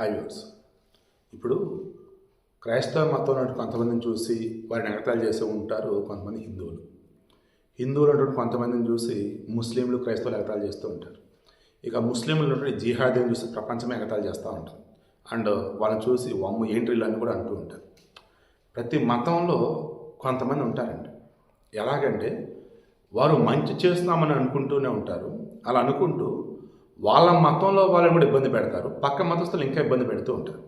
High viewers ఇప్పుడు క్రైస్తవ మతం ఉన్నటువంటి కొంతమందిని చూసి వారిని ఎగతాలు చేస్తూ ఉంటారు కొంతమంది హిందువులు. హిందువులు ఉన్నటువంటి కొంతమందిని చూసి ముస్లింలు క్రైస్తవులు ఎగతాళి చేస్తూ ఉంటారు. ఇక ముస్లింలు ఉన్నటువంటి జిహాదీని చూసి ప్రపంచమే ఎగతాళి చేస్తూ ఉంటారు అండ్ వాళ్ళని చూసి వమ్ము ఏంట్రీలు అని కూడా అంటూ ఉంటారు. ప్రతి మతంలో కొంతమంది ఉంటారండి. ఎలాగంటే వారు మంచి చేస్తున్నామని అనుకుంటూనే ఉంటారు. అలా అనుకుంటూ వాళ్ళ మతంలో వాళ్ళని కూడా ఇబ్బంది పెడతారు. పక్క మతస్థులు ఇంకా ఇబ్బంది పెడుతూ ఉంటారు.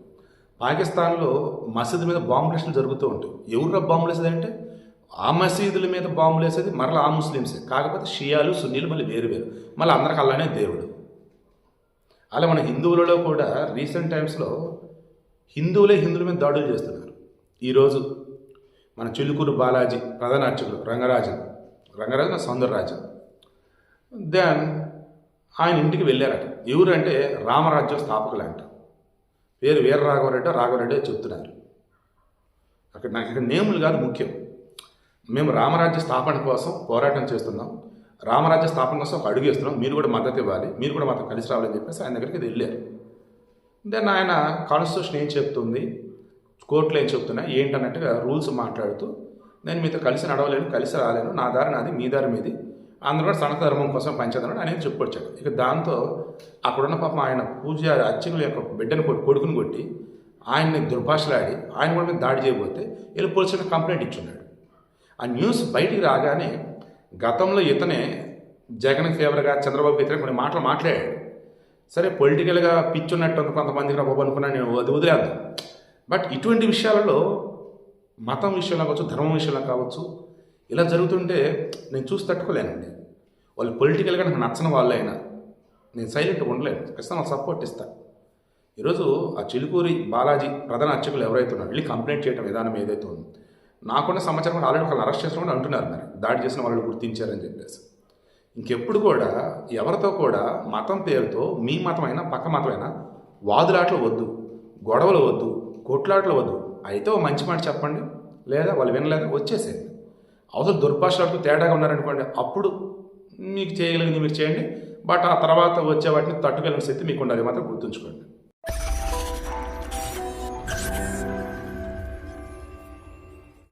పాకిస్తాన్లో మసీదు మీద బాంబులేషన్ జరుగుతూ ఉంటాయి. ఎవరు బాంబులు వేసేది అంటే? ఆ మసీదుల మీద బాంబులు వేసేది మరలా ఆ ముస్లిమ్సే. కాకపోతే షియాలు సున్నీలు మళ్ళీ వేరు వేరు. మళ్ళీ అందరికి అల్లానే దేవుడు. అలా మన హిందువులలో కూడా రీసెంట్ టైమ్స్లో హిందువులే హిందువుల మీద దాడులు చేస్తున్నారు. ఈరోజు మన చిలుకూరు బాలాజీ ప్రధాన అర్చకుడు రంగరాజన్. రంగరాజన్ సౌందరరాజన్ దెన్ ఆయన ఇంటికి వెళ్ళారట. ఎవరంటే రామరాజ్యం స్థాపకులు అంట పేరు వీర రాఘవరెడ్డి రాఘవరెడ్డి చెప్తున్నారు. అక్కడ నాకు ఇక్కడ నేములు కాదు ముఖ్యం. మేము రామరాజ్య స్థాపన కోసం పోరాటం చేస్తున్నాం. రామరాజ్య స్థాపన కోసం ఒక అడుగు వేస్తున్నాం. మీరు కూడా మద్దతు ఇవ్వాలి. మీరు కూడా మాతో కలిసి రావాలని చెప్పేసి ఆయన దగ్గరికి వెళ్ళారు. దెన్ ఆయన కాన్స్టిట్యూషన్ ఏం చెప్తుంది? కోర్టులో ఏం చెప్తున్నా ఏంటన్నట్టుగా రూల్స్ మాట్లాడుతూ నేను మీతో కలిసి నడవలేను కలిసి రాలేను. నా దారి నాది మీ దారి మీది. అందరూ కూడా ధర్మం కోసం పంచేదన్నాడు అనేది చెప్పుకొచ్చాడు. ఇక దాంతో అక్కడున్న పాపం ఆయన పూజ అర్చకుల యొక్క బిడ్డను కొడుకుని కొట్టి ఆయన్ని దుర్భాషలాడి ఆయన కూడా మీద దాడి చేయబోతే వెళ్ళి పోలీసులకు కంప్లైంట్ ఇచ్చున్నాడు. ఆ న్యూస్ బయటికి రాగానే గతంలో ఇతనే జగన్ ఫేవర్గా చంద్రబాబు ఇతనే కొన్ని మాటలు మాట్లాడాడు. సరే పొలిటికల్గా పిచ్చున్నట్టు కొంతమందికి బాబు అనుకున్నా నేను అది వదిలేద్దాం. బట్ ఇటువంటి విషయాలలో మతం విషయంలో కావచ్చు ధర్మం విషయంలో కావచ్చు ఇలా జరుగుతుంటే నేను చూసి తట్టుకోలేనండి. వాళ్ళు పొలిటికల్గా నాకు నచ్చని వాళ్ళైనా నేను సైలెంట్గా ఉండలేను. ఖచ్చితంగా వాళ్ళకి సపోర్ట్ ఇస్తాను ఈరోజు ఆ చిలుకూరి బాలాజీ ప్రధాన అర్చకులు ఎవరైతే ఉన్నారో వెళ్ళి కంప్లైంట్ చేయడం విధానం ఏదైతే ఉందో నాకున్న సమాచారం కూడా ఆల్రెడీ ఒకళ్ళు అరెస్ట్ చేసిన కూడా అంటున్నారు మరి. దాడి చేసిన వాళ్ళు గుర్తించారని చెప్పేసి. ఇంకెప్పుడు కూడా ఎవరితో కూడా మతం పేరుతో మీ మతమైనా పక్క మతమైనా వాదులాటలు వద్దు గొడవలు వద్దు కొట్లాటలు వద్దు. అయితే ఓ మంచి మాట చెప్పండి. లేదా వాళ్ళు వినలేదా? వచ్చేసేయండి. అవసరం దుర్భాషలకు తేడాగా ఉన్నారనుకోండి అప్పుడు మీకు చేయగలిగింది మీరు చేయండి. బట్ ఆ తర్వాత వచ్చే వాటిని తట్టుకెళ్ళిన శక్తి మీకు ఉండాలి మాత్రం గుర్తుంచుకోండి.